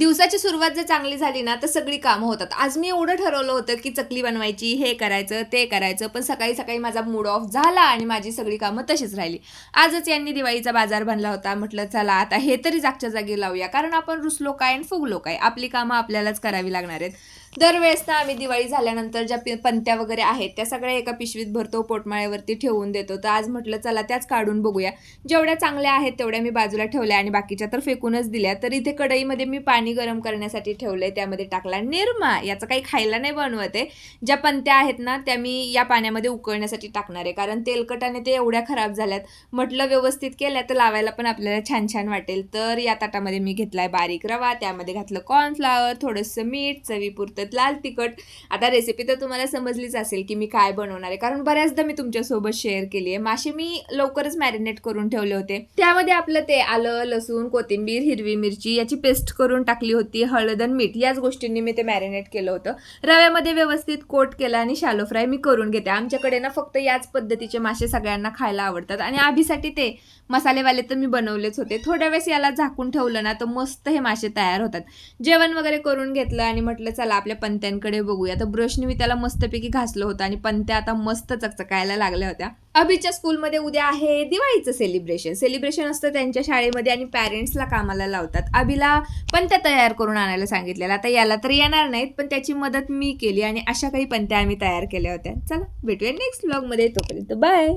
दिवसाची सुरुवात जर चांगली झाली ना तर सगळी कामं होतात. आज मी एवढं ठरवलं होतं की चकली बनवायची हे करायचं ते करायचं पण सकाळी सकाळी माझा मूड ऑफ झाला आणि माझी सगळी कामं तशीच राहिली. आजच यांनी दिवाळीचा बाजार बनला होता. म्हटलं चला आता हे तरी जागच्या जागी लावूया. कारण आपण रुसलो काय आणि फुगलो काय? आपली कामं आपल्यालाच करावी लागणार आहेत. दरवेळेस ना आम्ही दिवाळी झाल्यानंतर ज्या पि- पंत्या वगैरे आहेत त्या सगळ्या एका पिशवीत भरतो पोटमाळ्यावरती ठेवून देतो. तर आज म्हटलं चला त्याच काढून बघूया. जेवढ्या चांगल्या आहेत तेवढ्या मी बाजूला ठेवल्या आणि बाकीच्या तर फेकूनच दिल्या. तर इथे कढईमध्ये मी पाणी गरम करण्यासाठी ठेवलंय त्यामध्ये टाकला निरमा. याचं काही खायला नाही बनवत आहे. ज्या पंत्या आहेत ना त्या मी या पाण्यामध्ये उकळण्यासाठी टाकणार आहे. कारण तेलकटाने ते एवढ्या खराब झाल्यात. म्हटलं व्यवस्थित केल्या तर लावायला पण आपल्याला छान छान वाटेल. तर या ताटामध्ये मी घेतलाय बारीक रवा त्यामध्ये घातलं कॉर्नफ्लावर थोडंसं मीठ चवीपुरतं लाल तिखट. आता रेसिपी तर तुम्हाला समजलीच असेल की मी काय बनवणार आहे. कारण बऱ्याचदा मी तुमच्यासोबत शेअर केली आहे. मासे मी लवकरच मॅरिनेट करून ठेवले होते. त्यामध्ये आपलं ते आलं लसूण कोथिंबीर हिरवी मिरची याची पेस्ट करून टाकली होती. हळद आणि मीठ याच गोष्टींनी मी ते मॅरिनेट केलं होतं. रव्यामध्ये व्यवस्थित कोट केला आणि शालो फ्राय मी करून घेते. आमच्याकडे ना फक्त याच पद्धतीचे मासे सगळ्यांना खायला आवडतात. आणि आभीसाठी ते मसालेवाले तर मी बनवलेच होते. थोड्या वेळेस याला झाकून ठेवलं ना तर मस्त हे मासे तयार होतात. जेवण वगैरे करून घेतलं आणि म्हटलं चला आपल्या आपल्या पंत्यांकडे बघूया. तर ब्रशने मी त्याला मस्तपैकी घासलं होतं आणि पंत्या आता मस्त चकचकायला लागल्या होत्या. अभिच्या स्कूलमध्ये उद्या आहे दिवाळीचं सेलिब्रेशन सेलिब्रेशन असतं त्यांच्या शाळेमध्ये आणि पॅरेंट्सला कामाला लावतात. अभिला पंत्या तयार करून आणायला सांगितलेलं. आता याला तर येणार नाहीत पण त्याची मदत मी केली आणि अशा काही पंत्या आम्ही तयार केल्या होत्या. चला भेटूया नेक्स्ट ब्लॉगमध्ये तोपर्यंत बाय